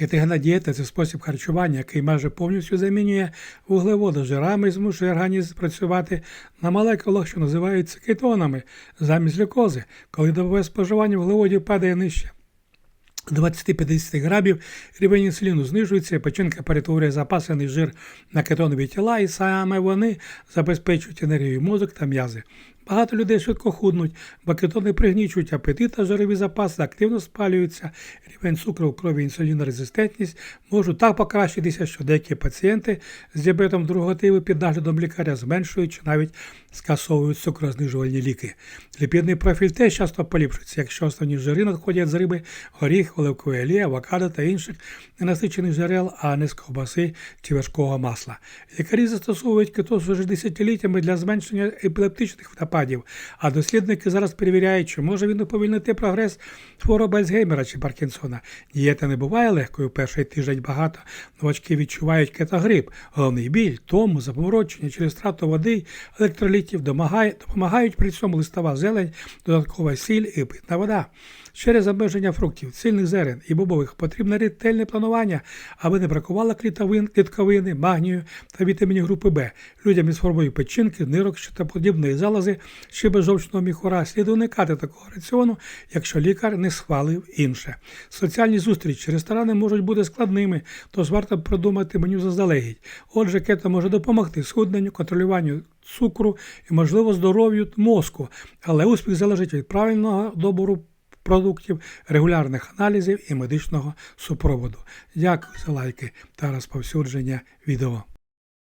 Кетогенна дієта це спосіб харчування, який майже повністю замінює вуглеводи жирами і змушує організм працювати на молекулах, що називаються кетонами, замість глюкози, коли добове споживання вуглеводів падає нижче. 20-50 грамів рівень інсуліну знижується, печінка перетворює запасений жир на кетонові тіла, і саме вони забезпечують енергію мозок та м'язи. Багато людей швидко худнуть, бо кетони пригнічують апетит та жирові запаси активно спалюються. Рівень цукру в крові інсулінорезистентність можуть так покращитися, що деякі пацієнти з діабетом другого типу під наглядом лікаря зменшують чи навіть скасовують цукрознижувальні ліки. Ліпідний профіль теж часто поліпшується, якщо основні жири надходять з риби, горіх, оливкової олії, авокадо та інших ненасичених джерел, а не з ковбаси чи важкого масла. Лікарі застосовують кетоз вже десятиліттями для зменшення епілептичних нападів, а дослідники зараз перевіряють, чи може він уповільнити прогрес хвороби Альцгеймера чи Паркінсона. Дієта не буває легкою. Перший тиждень багато новачки відчувають кетогрип, головний біль, тому, запоморочення через втрату води, електролітів допомагають при цьому листова зелень, додаткова сіль і питна вода. Через обмеження фруктів, цільних зерен і бобових потрібне ретельне планування, аби не бракувало клітовин, клітковини, магнію та вітамінів групи Б. Людям із хворобою печінки, нирок, щитоподібної залози чи безжовчного міхура слід уникати такого раціону, якщо лікар не схвалив інше. Соціальні зустрічі ресторани можуть бути складними, тож варто продумати меню заздалегідь. Отже, кето може допомогти схудненню, контролюванню цукру і, можливо, здоров'ю мозку, але успіх залежить від правильного добору продуктів, регулярних аналізів і медичного супроводу. Дякую за лайки та розповсюдження відео.